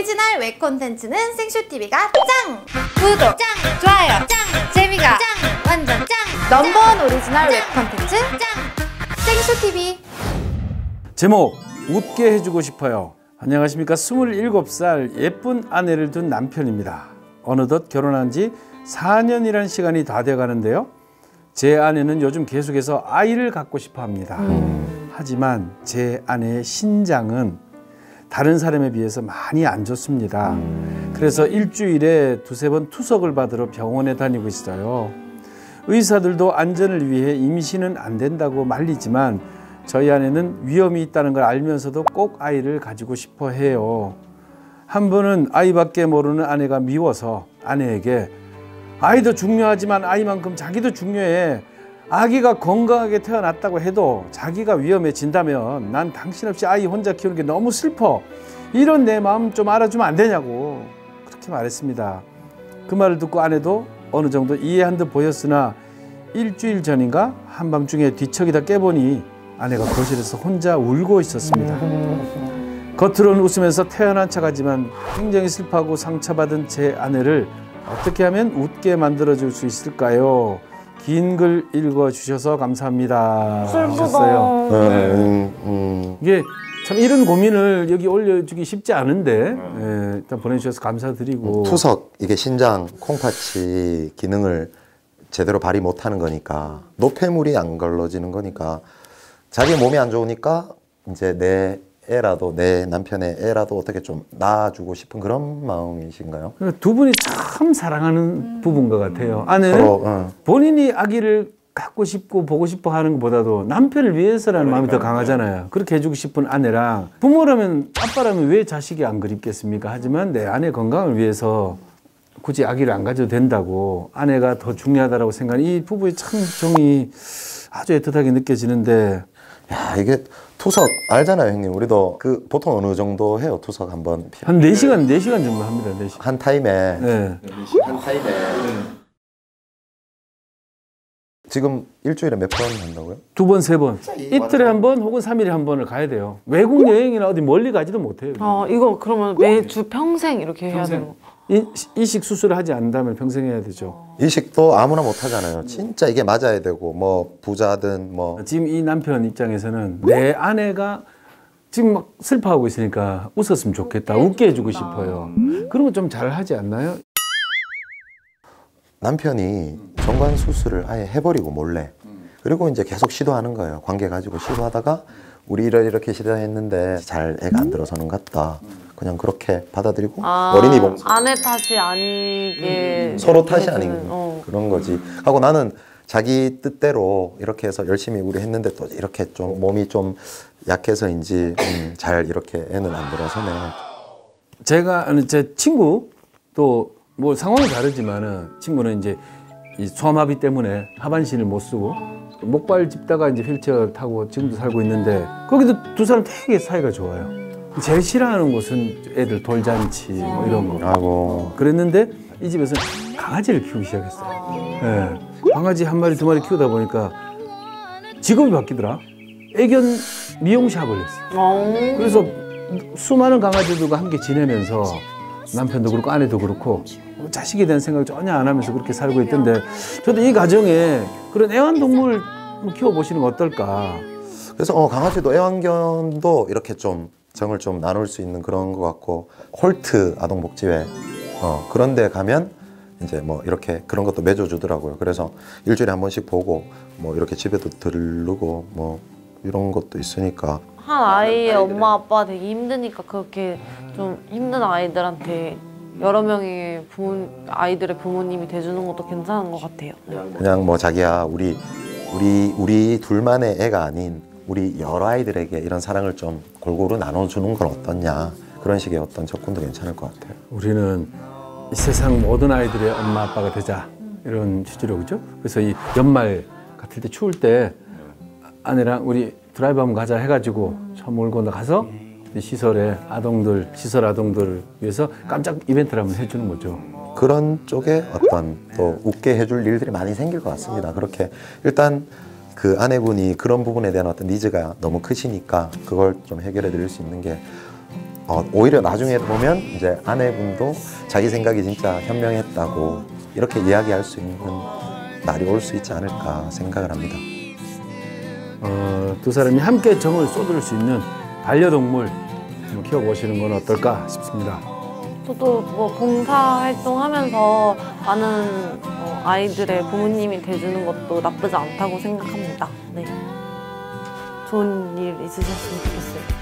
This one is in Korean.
오리지널 웹 콘텐츠는 생쇼TV가 짱! 구독 짱! 좋아요 짱! 재미가 짱! 완전 짱! 넘버원 오리지널 웹 콘텐츠 짱! 생쇼TV 제목 웃게 해주고 싶어요. 안녕하십니까 27살 예쁜 아내를 둔 남편입니다. 어느덧 결혼한 지 4년이란 시간이 다 돼가는데요. 제 아내는 요즘 계속해서 아이를 갖고 싶어 합니다. 하지만 제 아내의 신장은 다른 사람에 비해서 많이 안 좋습니다. 그래서 일주일에 두세 번 투석을 받으러 병원에 다니고 있어요. 의사들도 안전을 위해 임신은 안 된다고 말리지만 저희 아내는 위험이 있다는 걸 알면서도 꼭 아이를 가지고 싶어 해요. 한 번은 아이밖에 모르는 아내가 미워서 아내에게 아이도 중요하지만 아이만큼 자기도 중요해. 아기가 건강하게 태어났다고 해도 자기가 위험해진다면 난 당신 없이 아이 혼자 키우는 게 너무 슬퍼. 이런 내 마음 좀 알아주면 안 되냐고 그렇게 말했습니다. 그 말을 듣고 아내도 어느 정도 이해한 듯 보였으나 일주일 전인가 한밤중에 뒤척이다 깨보니 아내가 거실에서 혼자 울고 있었습니다. 겉으로는 웃으면서 태어난 척하지만 굉장히 슬퍼하고 상처받은 제 아내를 어떻게 하면 웃게 만들어줄 수 있을까요? 긴 글 읽어주셔서 감사합니다. 하셨어요. 음, 음. 이게 참 이런 고민을 여기 올려주기 쉽지 않은데 예, 일단 보내주셔서 감사드리고 투석 이게 신장 콩팥이 기능을 제대로 발휘 못하는 거니까 노폐물이 안 걸러지는 거니까 자기 몸이 안 좋으니까 이제 내 애라도 내 남편의 애라도 어떻게 좀 낳아주고 싶은 그런 마음이신가요? 그러니까 두 분이 참 사랑하는 부부인 것 같아요. 아내는 서로 어. 본인이 아기를 갖고 싶고 보고 싶어 하는 것보다도 남편을 위해서라는 마음이 더 강하잖아요. 그렇게 해주고 싶은 아내랑 부모라면 아빠라면 왜 자식이 안 그립겠습니까? 하지만 내 아내 건강을 위해서 굳이 아기를 안 가져도 된다고 아내가 더 중요하다고 생각하는 이 부부의 참 정이 아주 애틋하게 느껴지는데 야 이게 투석 알잖아요 형님 우리도 그 보통 어느 정도 해요 투석 한번 한 네시간네시간 정도 합니다. 네시간 한 타임에 네. 한 타임에 지금 일주일에 몇 번 한다고요? 두 번, 세 번. 이틀에 한 번 혹은 삼일에한 번을 가야 돼요. 외국 여행이나 어디 멀리 가지도 못해요. 아 이거 그러면 매주 평생 이렇게 해야 평생. 이식 수술을 하지 않는다면 평생 해야 되죠. 이식도 아무나 못 하잖아요. 진짜 이게 맞아야 되고 뭐 부자든 뭐 지금 이 남편 입장에서는 내 아내가 지금 막 슬퍼하고 있으니까 웃었으면 좋겠다. 웃게 해주고 싶어요. 그런 거 좀 잘 하지 않나요? 남편이 정관 수술을 아예 해버리고 몰래 그리고 이제 계속 시도하는 거예요. 관계 가지고 시도하다가 우리 이러 이렇게 시도했는데 잘 애가 안 들어서는 것 같다. 그냥 그렇게 받아들이고 아, 어린이 봉투 아내 탓이 아니게 서로 탓이 아닌 어. 그런 거지. 하고 나는 자기 뜻대로 이렇게 해서 열심히 우리 했는데 또 이렇게 좀 몸이 좀 약해서인지 음, 잘 이렇게 애는 안 들어서네. 제가 아는 제 친구 또 뭐 상황이 다르지만은 친구는 이제 이 소아마비 때문에 하반신을 못 쓰고 목발 짚다가 이제 휠체어 타고 지금도 살고 있는데 거기도 두 사람 되게 사이가 좋아요. 제일 싫어하는 곳은 애들 돌잔치 뭐 이런 거. 하고 그랬는데 이 집에서 강아지를 키우기 시작했어요. 예. 강아지 한 마리 두 마리 키우다 보니까 직업이 바뀌더라. 애견 미용샵을 했어요. 어. 그래서 수많은 강아지들과 함께 지내면서 남편도 그렇고 아내도 그렇고 자식에 대한 생각을 전혀 안 하면서 그렇게 살고 있던데 저도 이 가정에 그런 애완동물 키워보시는 거 어떨까 그래서 어, 강아지도 애완견도 이렇게 좀 정을 좀 나눌 수 있는 그런 것 같고 홀트 아동복지회 어, 그런 데 가면 이제 뭐 이렇게 그런 것도 매줘 주더라고요. 그래서 일주일에 한 번씩 보고 뭐 이렇게 집에도 들르고 뭐 이런 것도 있으니까 한 아이의 엄마 아빠 되게 힘드니까 그렇게 좀 힘든 아이들한테 여러 명의 부모 아이들의 부모님이 돼주는 것도 괜찮은 것 같아요. 그냥 뭐 자기야 우리 우리 우리 둘만의 애가 아닌 우리 여러 아이들에게 이런 사랑을 좀 골고루 나눠주는 건 어떻냐. 그런 식의 어떤 접근도 괜찮을 것 같아요. 우리는 이 세상 모든 아이들의 엄마 아빠가 되자. 이런 취지로 그죠? 그래서 이 연말 같을 때 추울 때 아내랑 우리 드라이브 한번 가자 해가지고 차 몰고 가서 이 시설에 아동들 시설 아동들을 위해서 깜짝 이벤트를 한번 해주는 거죠. 그런 쪽에 어떤 또 웃게 해줄 일들이 많이 생길 것 같습니다. 그렇게 일단 그 아내분이 그런 부분에 대한 어떤 니즈가 너무 크시니까 그걸 좀 해결해 드릴 수 있는 게 어, 오히려 나중에 보면 이제 아내분도 자기 생각이 진짜 현명했다고 이렇게 이야기할 수 있는 날이 올 수 있지 않을까 생각을 합니다. 어, 두 사람이 함께 정을 쏟을 수 있는 반려동물 한번 키워보시는 건 어떨까 싶습니다. 저도 뭐 봉사활동하면서 많은 어, 아이들의 부모님이 돼주는 것도 나쁘지 않다고 생각합니다. 네. 좋은 일 있으셨으면 좋겠어요.